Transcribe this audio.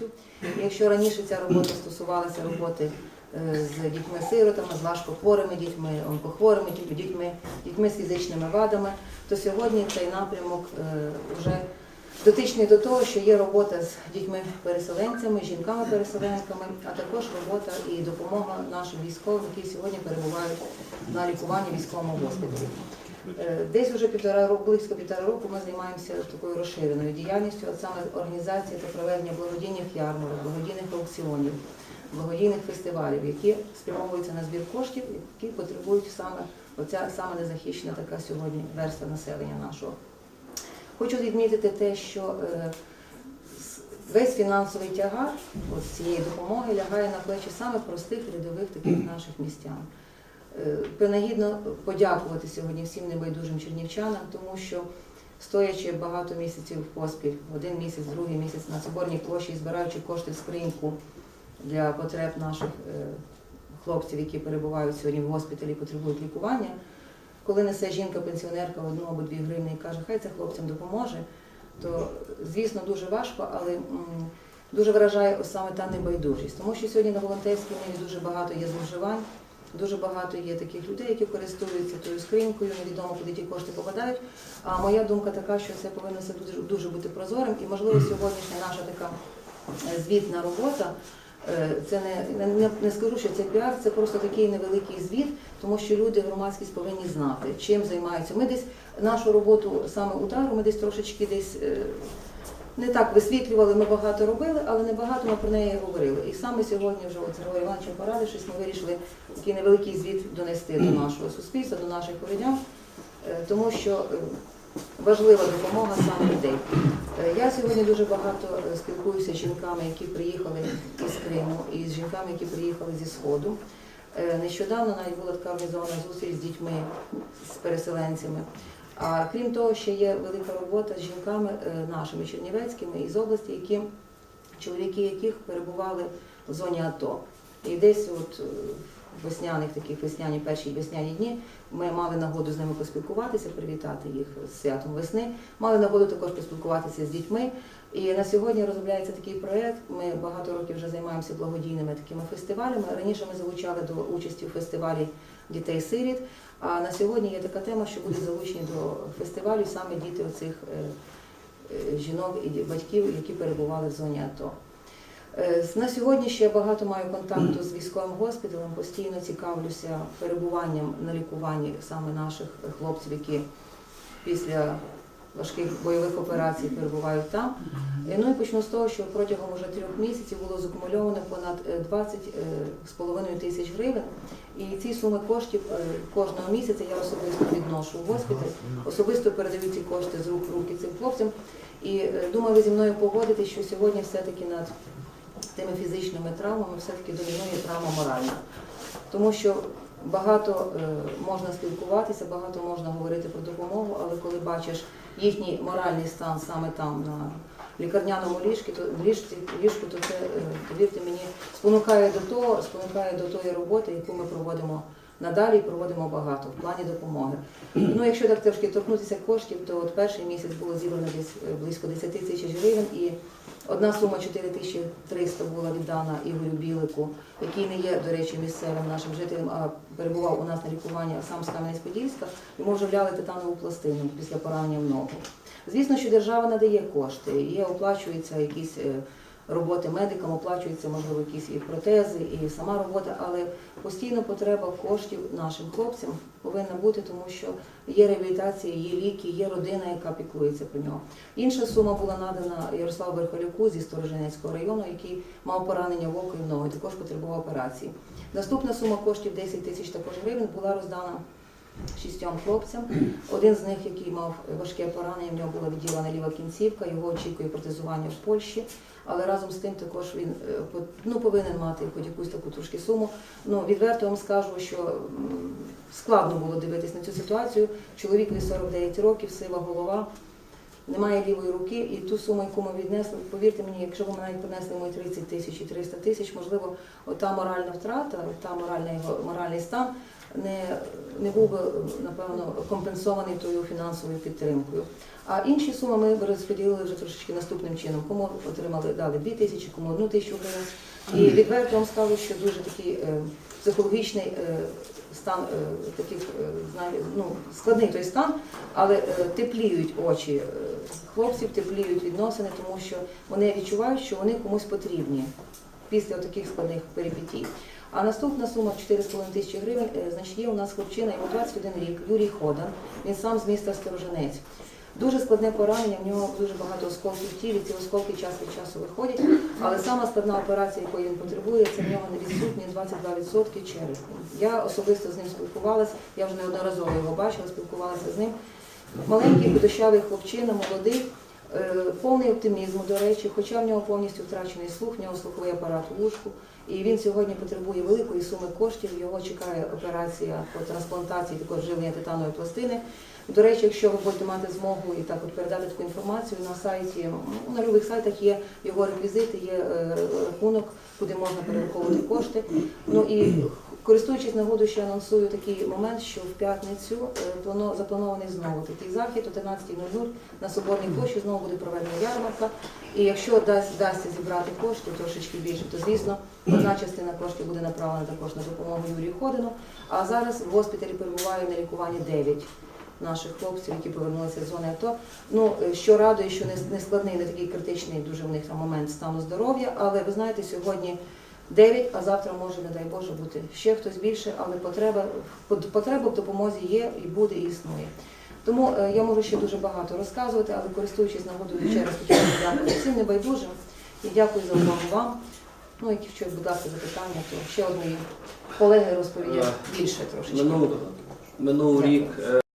повністю. Якщо раніше ця робота стосувалася роботи е, з дітьми-сиротами, з важкохворими дітьми, онкохворими дітьми, дітьми, з фізичними вадами, то сьогодні цей напрямок е, вже дотичний до того, що є робота з дітьми-переселенцями, жінками-переселенками, а також робота і допомога нашим військовим, які сьогодні перебувають на лікуванні військовому госпіталі. Е, Десь вже півтора року, близько півтора року ми займаємося такою розширеною діяльністю, от саме організація та проведення благодійних ярмарок, благодійних аукціонів, благодійних фестивалів, які спрямовуються на збір коштів, які потребують саме оця саме незахищена така сьогодні верства населення нашого. Хочу відмітити те, що е, весь фінансовий тягар цієї допомоги лягає на плечі саме простих рядових таких наших містян. Принагідно подякувати сьогодні всім небайдужим чернівчанам, тому що стоячи багато місяців поспіль, один місяць, другий місяць на Соборній площі, збираючи кошти в скриньку для потреб наших е, хлопців, які перебувають сьогодні в госпіталі, потребують лікування. Коли несе жінка-пенсіонерка одну або дві гривні і каже, хай це хлопцям допоможе, то звісно дуже важко, але дуже вражає саме та небайдужість. Тому що сьогодні на волонтерській ниві дуже багато є зловживань, дуже багато є таких людей, які користуються тою скринькою, невідомо куди ті кошти попадають. А моя думка така, що це повинно все дуже, дуже бути прозорим. І можливо сьогоднішня наша така е, звітна робота. е, Це не, не, не скажу, що це піар, це просто такий невеликий звіт, тому що люди, громадськість повинні знати, чим займаються. Ми десь нашу роботу саме удару, ми десь трошечки десь е, не так висвітлювали, ми багато робили, але не багато ми про неї говорили. І саме сьогодні, вже от з Івановичем порадившись, ми вирішили такий невеликий звіт донести до нашого суспільства, до наших городян, е, тому що е, важлива допомога саме людей. Е, Я сьогодні дуже багато спілкуюся з жінками, які приїхали із Криму, і з жінками, які приїхали зі Сходу. Нещодавно навіть була така організована зустріч з дітьми, з переселенцями. А крім того, ще є велика робота з жінками е, нашими чернівецькими із області, які чоловіки яких перебували в зоні АТО. І десь от е, весняних таких весняні перші весняні дні ми мали нагоду з ними поспілкуватися, привітати їх з святом весни. Мали нагоду також поспілкуватися з дітьми. І на сьогодні розробляється такий проєкт. Ми багато років вже займаємося благодійними такими фестивалями. Раніше ми залучали до участі у фестивалі дітей-сиріт. А на сьогодні є така тема, що будуть залучені до фестивалю саме діти оцих е, е, жінок і батьків, які перебували в зоні АТО. Е, На сьогодні ще я багато маю контакту з військовим госпіталем, постійно цікавлюся перебуванням на лікуванні саме наших хлопців, які після важких бойових операцій перебувають там. Е, Ну і почну з того, що протягом уже трьох місяців було закумульовано понад е, 20 е, з половиною тисяч гривень. І ці суми коштів е, кожного місяця я особисто відношу в госпіталь, особисто передаю ці кошти з рук в руки цим хлопцям. І е, думаю, ви зі мною погодитесь, що сьогодні все-таки над тими фізичними травмами все-таки домінує травма моральна. Тому що багато е, можна спілкуватися, багато можна говорити про допомогу, але коли бачиш їхній моральний стан саме там на лікарняному ліжку, то ліжку, ліжку, то це, е, повірте мені, спонукає до того, спонукає до тої роботи, яку ми проводимо надалі проводимо багато в плані допомоги. Ну, якщо так трошки торкнутися коштів, то от перший місяць було зібрано десь е, близько 10 тисяч гривень і одна сума 4300 була віддана Ігорю Білику, який не є, до речі, місцевим нашим жителем, а перебував у нас на лікуванні сам з Кам'янець-Подільська. Йому вживляли титанову пластину після поранення в ногу. Звісно, що держава надає кошти, є оплачуються якісь е, роботи медикам, оплачуються, можливо, якісь і протези, і сама робота, але постійно потреба коштів нашим хлопцям повинна бути, тому що є реабілітація, є ліки, є родина, яка піклується про нього. Інша сума була надана Ярославу Верхолюку зі Сторожинецького району, який мав поранення в око і в ногу, і також потребував операції. Наступна сума коштів 10 тисяч також гривень була роздана шістьом хлопцям. Один з них, який мав важке поранення, в нього була відділена ліва кінцівка, його очікує протезування в Польщі. Але разом з тим також він е, ну, повинен мати хоч якусь таку трошки суму. Ну, відверто вам скажу, що складно було дивитись на цю ситуацію. Чоловікові 49 років, сива голова, немає лівої руки, і ту суму, яку ми віднесли, повірте мені, якщо б ми навіть принесли йому 30 тисяч і 300 тисяч, можливо, ота моральна втрата, та моральна його моральний стан не, не був би, напевно, компенсований тою фінансовою підтримкою. А інші суми ми розподілили вже трошечки наступним чином. Кому отримали дали 2 тисячі, кому 1 тисячу гривень. І відверто вам скажу, що дуже такий е, психологічний е, стан е, таких, е, знаю, ну, складний той стан, але е, тепліють очі е, хлопців, тепліють відносини, тому що вони відчувають, що вони комусь потрібні після таких складних перипетій. А наступна сума 4,5 тисячі гривень, е, значить, є у нас хлопчина, йому 21 рік, Юрій Ходан, він сам з міста Сторожинець. Дуже складне поранення, в нього дуже багато осколків в тілі, ці осколки час від часу виходять, але сама складна операція, якої він потребує, це в нього не відсутні 22% черепу. Я особисто з ним спілкувалася, я вже неодноразово його бачила, спілкувалася з ним. Маленький худощавий хлопчина, молодий, е, повний оптимізму, до речі, хоча в нього повністю втрачений слух, в нього слуховий апарат у вушку, і він сьогодні потребує великої суми коштів. Його чекає операція по трансплантації також живлення титанової пластини. До речі, якщо ви будете мати змогу і так от передати таку інформацію на сайті, ну, на любих сайтах є його реквізити, є е, рахунок, куди можна перераховувати кошти. Ну і користуючись нагодою, ще анонсую такий момент, що в п'ятницю е, запланований знову такий захід о 13.00 на Соборній площі знову буде проведена ярмарка. І якщо дасть, вдасться зібрати коштів трошечки більше, то звісно одна частина коштів буде направлена також на допомогу Юрію Ходину. А зараз в госпіталі перебуває на лікуванні 9 наших хлопців, які повернулися з зони АТО. Ну, е, що радує, що не, не складний, не такий критичний дуже в них там момент стану здоров'я, але ви знаєте, сьогодні 9, а завтра може, не дай Боже, бути ще хтось більше, але потреба, пот- потреба в допомозі є і буде, і існує. Тому е, я можу ще дуже багато розказувати, але користуючись нагодою ще раз дякувати всім небайдужим і дякую за увагу вам. Ну, якщо, будь ласка, запитання, то ще одної колеги розповідять більше трошечки. Минув рік е,